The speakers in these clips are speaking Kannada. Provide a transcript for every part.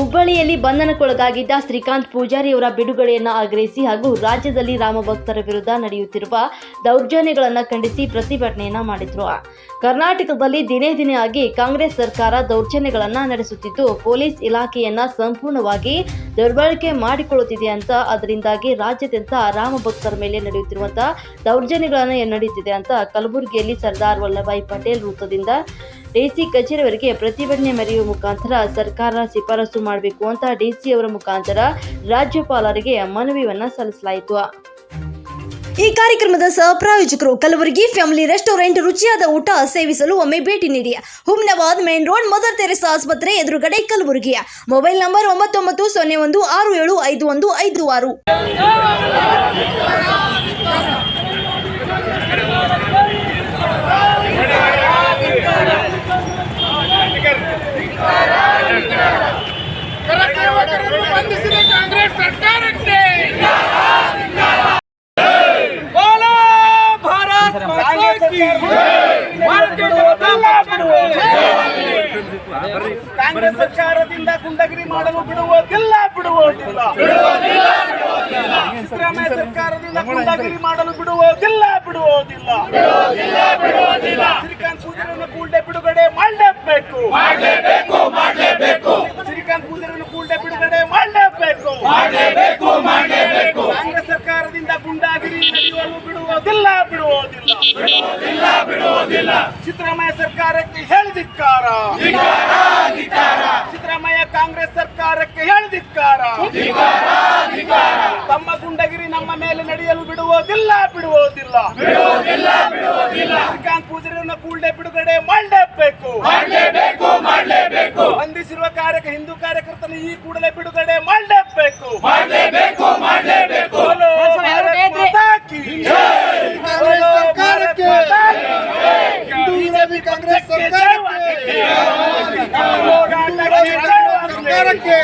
ಹುಬ್ಬಳ್ಳಿಯಲ್ಲಿ ಬಂಧನಕ್ಕೊಳಗಾಗಿದ್ದ ಶ್ರೀಕಾಂತ್ ಪೂಜಾರಿಯವರ ಬಿಡುಗಡೆಯನ್ನು ಆಗ್ರಹಿಸಿ ಹಾಗೂ ರಾಜ್ಯದಲ್ಲಿ ರಾಮಭಕ್ತರ ವಿರುದ್ಧ ನಡೆಯುತ್ತಿರುವ ದೌರ್ಜನ್ಯಗಳನ್ನು ಖಂಡಿಸಿ ಪ್ರತಿಭಟನೆಯನ್ನ ಮಾಡಿದ್ರು. ಕರ್ನಾಟಕದಲ್ಲಿ ದಿನೇ ದಿನೇ ಆಗಿ ಕಾಂಗ್ರೆಸ್ ಸರ್ಕಾರ ದೌರ್ಜನ್ಯಗಳನ್ನು ನಡೆಸುತ್ತಿದ್ದು, ಪೊಲೀಸ್ ಇಲಾಖೆಯನ್ನ ಸಂಪೂರ್ಣವಾಗಿ ದುರ್ಬಳಕೆ ಮಾಡಿಕೊಳ್ಳುತ್ತಿದೆ ಅಂತ, ಅದರಿಂದಾಗಿ ರಾಜ್ಯಾದ್ಯಂತ ರಾಮಭಕ್ತರ ಮೇಲೆ ನಡೆಯುತ್ತಿರುವಂತಹ ದೌರ್ಜನ್ಯಗಳನ್ನು ನಡೆಯುತ್ತಿದೆ ಅಂತ ಕಲಬುರಗಿಯಲ್ಲಿ ಸರ್ದಾರ್ ವಲ್ಲಭಾಯಿ ಪಟೇಲ್ ವೃತ್ತದಿಂದ ಡಿಸಿ ಕಚೇರಿವರೆಗೆ ಪ್ರತಿಭಟನೆ ಮೆರೆಯುವ ಮುಖಾಂತರ ಸರ್ಕಾರ ಶಿಫಾರಸು ಮಾಡಬೇಕು ಅಂತ ಡಿಸಿ ಅವರ ಮುಖಾಂತರ ರಾಜ್ಯಪಾಲರಿಗೆ ಮನವಿಯನ್ನ ಸಲ್ಲಿಸಲಾಯಿತು. ಈ ಕಾರ್ಯಕ್ರಮದ ಸಹಪ್ರಾಯೋಜಕರು ಕಲಬುರಗಿ ಫ್ಯಾಮಿಲಿ ರೆಸ್ಟೋರೆಂಟ್ ರುಚಿಯಾದ ಊಟ ಸೇವಿಸಲು ಒಮ್ಮೆ ಭೇಟಿ ನೀಡಿ. Humnabad main road, Mother Teresa ಆಸ್ಪತ್ರೆ ಎದುರುಗಡೆ ಕಲಬುರಗಿಯ. ಮೊಬೈಲ್ ನಂಬರ್ ಒಂಬತ್ತೊಂಬತ್ತು ಸೊನ್ನೆ ಒಂದು ಆರು ಏಳು ಐದು ಒಂದು ಐದು ಆರು. ಬಂಧಿಸಿದ ಕಾಂಗ್ರೆಸ್ ಸರ್ಕಾರಕ್ಕೆ ಕಾಂಗ್ರೆಸ್ ಸರ್ಕಾರದಿಂದ ಗುಂಡಗಿರಿ ಮಾಡಲು ಬಿಡುವುದಿಲ್ಲ ಬಿಡುವುದಿಲ್ಲ ಸಿದ್ದರಾಮಯ್ಯ ಸರ್ಕಾರದಿಂದ ಗುಂಡಗಿರಿ ಮಾಡಲು ಬಿಡುವುದಿಲ್ಲ ಬಿಡುವುದಿಲ್ಲ ಶ್ರೀಕಾಂತ್ ಪೂಜಾರನ್ನು ಕೂಡಲೇ ಬಿಡುಗಡೆ ಮಾಡಲೇಬೇಕು ಮಾಡಲೇಬೇಕು ಮಾಡಲೇಬೇಕು ಶ್ರೀಕಾಂತ್ ಪೂಜಾರನ್ನು ಕೂಡಲೇ ಬಿಡುಗಡೆ ಮಾಡಲೇಬೇಕು ಮಾಡಲೇಬೇಕು. ಕಾಂಗ್ರೆಸ್ ಸರ್ಕಾರದಿಂದ ಗುಂಡಾಗಿರಿ ನಡೆಯಲು ಬಿಡುವುದಿಲ್ಲ ಬಿಡುವುದಿಲ್ಲ. ಬಿಡುವುದಿಲ್ಲ ಬಿಡುವುದಿಲ್ಲ. ಸಿದ್ದರಾಮಯ್ಯ ಸರ್ಕಾರಕ್ಕೆ ಹೇಳಿದಿಕ್ಕಾರ ಸಿದ್ದರಾಮಯ್ಯ ಕಾಂಗ್ರೆಸ್ ಸರ್ಕಾರಕ್ಕೆ ಹೇಳಿದಿಕ್ಕಾರ ತಮ್ಮ ಗುಂಡಗಿರಿ ನಮ್ಮ ಮೇಲೆ ನಡೆಯಲು ಬಿಡುವುದಿಲ್ಲ ಬಿಡುವುದಿಲ್ಲ. ಬಿಡುವುದಿಲ್ಲ ಬಿಡುವುದಿಲ್ಲ. ಶ್ರೀಕಾಂತ್ ಪೂಜಾರಿಯನ್ನು ಕೂಡಲೇ ಬಿಡುಗಡೆ ಮಾಡಲೇಬೇಕು. ಮಾಡಲೇಬೇಕು ಬಂಧಿಸಿರುವ ಕಾರ್ಯಕ್ಕೆ ಹಿಂದೂ ಕಾರ್ಯಕರ್ತನ ಈ ಕೂಡಲೇ ಬಿಡುಗಡೆ ಮಾಡಲೇಬೇಕು ಮಾಡಲೇಬೇಕು ಮಾಡಲೇಬೇಕು ಹಿಂದೂ ವಿರೋಧಿ ಕಾಂಗ್ರೆಸ್ ಸರ್ಕಾರಕ್ಕೆ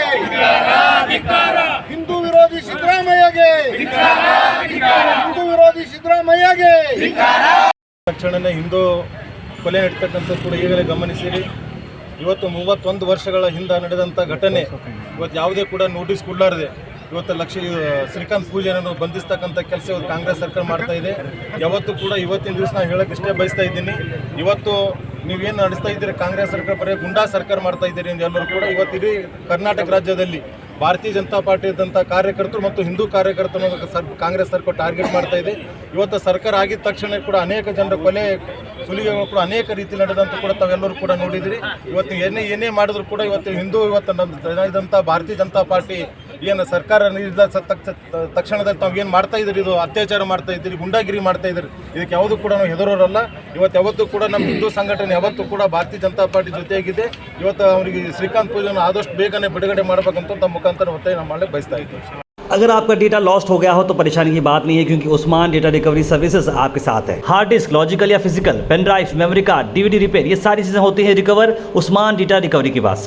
ಹಿಂದೂ ವಿರೋಧಿ ಸಿದ್ದರಾಮಯ್ಯಗೆ ಹಿಂದೂ ವಿರೋಧಿ ಸಿದ್ದರಾಮಯ್ಯಗೆ ರಕ್ಷಣೆ ಹಿಂದೂ ಕೊಲೆ ನಡೀತಕ್ಕಂಥದ್ದು ಕೂಡ ಈಗಲೇ ಗಮನಿಸಿರಿ. ಇವತ್ತು ಮೂವತ್ತೊಂದು ವರ್ಷಗಳ ಹಿಂದೆ ನಡೆದಂಥ ಘಟನೆ, ಇವತ್ತು ಯಾವುದೇ ಕೂಡ ನೋಟಿಸ್ ಕೊಡಲಾರದೆ. ಇವತ್ತು ಲಕ್ಷ, ಶ್ರೀಕಾಂತ್ ಪೂಜೆಯನ್ನು ಬಂಧಿಸ್ತಕ್ಕಂಥ ಕೆಲಸ ಇವತ್ತು ಕಾಂಗ್ರೆಸ್ ಸರ್ಕಾರ ಮಾಡ್ತಾ ಇದೆ. ಯಾವತ್ತು ಕೂಡ ಇವತ್ತಿನ ದಿವಸ ನಾನು ಹೇಳೋಕ್ಕೆ ಇಷ್ಟೇ ಬಯಸ್ತಾ ಇದ್ದೀನಿ. ಇವತ್ತು ನೀವೇನು ನಡೆಸ್ತಾ ಇದ್ದೀರಿ? ಕಾಂಗ್ರೆಸ್ ಸರ್ಕಾರ ಬರೀ ಗುಂಡಾ ಸರ್ಕಾರ ಮಾಡ್ತಾ ಇದ್ದೀರಿ ಎಲ್ಲರೂ ಕೂಡ ಇವತ್ತು ಇಡೀ ಕರ್ನಾಟಕ ರಾಜ್ಯದಲ್ಲಿ ಭಾರತೀಯ ಜನತಾ ಪಾರ್ಟಿ ಇದ್ದಂಥ ಕಾರ್ಯಕರ್ತರು ಮತ್ತು ಹಿಂದೂ ಕಾರ್ಯಕರ್ತರು ಸರ್ ಕಾಂಗ್ರೆಸ್ ಸರ್ಕಾರ ಟಾರ್ಗೆಟ್ ಮಾಡ್ತಾ ಇದೆ. ಇವತ್ತು ಸರ್ಕಾರ ಆಗಿದ ತಕ್ಷಣ ಕೂಡ ಅನೇಕ ಜನರ ಕೊಲೆ ಸುಲಿಗೆಗಳು ಕೂಡ ಅನೇಕ ರೀತಿ ನಡೆದಂತ ಕೂಡ ತಾವೆಲ್ಲರೂ ಕೂಡ ನೋಡಿದಿರಿ ಇವತ್ತು ಏನೇ ಏನೇ ಮಾಡಿದ್ರು ಕೂಡ ಇವತ್ತು ಹಿಂದೂ, ಇವತ್ತು ನಮ್ಮ ಇದ್ದಂಥ ಭಾರತೀಯ ಜನತಾ ಪಾರ್ಟಿ ಏನು ಸರ್ಕಾರ ನೀಡಿದ ಸ- ತಕ್ಷ- ತಕ್ಷಣದಲ್ಲಿ ತಾವು ಏನು ಮಾಡ್ತಾ ಇದ್ದೀರಿ ಇದು ಅತ್ಯಾಚಾರ ಮಾಡ್ತಾ ಇದ್ದೀರಿ ಗುಂಡಾಗಿರಿ ಮಾಡ್ತಾ ಇದ್ದೀರಿ ಇದಕ್ಕೆ ಯಾವುದು ಕೂಡ ನಾವು ಹೆದರೋರಲ್ಲ ಇವತ್ತು ಯಾವತ್ತೂ ಕೂಡ ನಮ್ಮ ಹಿಂದೂ ಸಂಘಟನೆ ಯಾವತ್ತೂ ಕೂಡ ಭಾರತೀಯ ಜನತಾ ಪಾರ್ಟಿ ಜೊತೆಯಾಗಿದೆ ಇವತ್ತು ಅವರಿಗೆ ಶ್ರೀಕಾಂತ್ ಪೂಜೆಯನ್ನು ಆದಷ್ಟು ಬೇಗನೆ ಬಿಡುಗಡೆ ಮಾಡಬೇಕಂತ ತಮ್ಮ ಮುಖಾಂತರ ಒತ್ತಾಯ ನಾವು ಮಾಡಲಿಕ್ಕೆ ಬಯಸ್ತಾ ಇದ್ದೀವಿ अगर आपका डेटा लॉस्ट हो गया हो तो परेशानी की बात नहीं है क्योंकि उस्मान डेटा रिकवरी सर्विसेज आपके साथ है हार्ड डिस्क लॉजिकल या physical pen drive memory card DVD repair ये सारी चीज़ें होती हैं रिकवर उस्मान डेटा रिकवरी के पास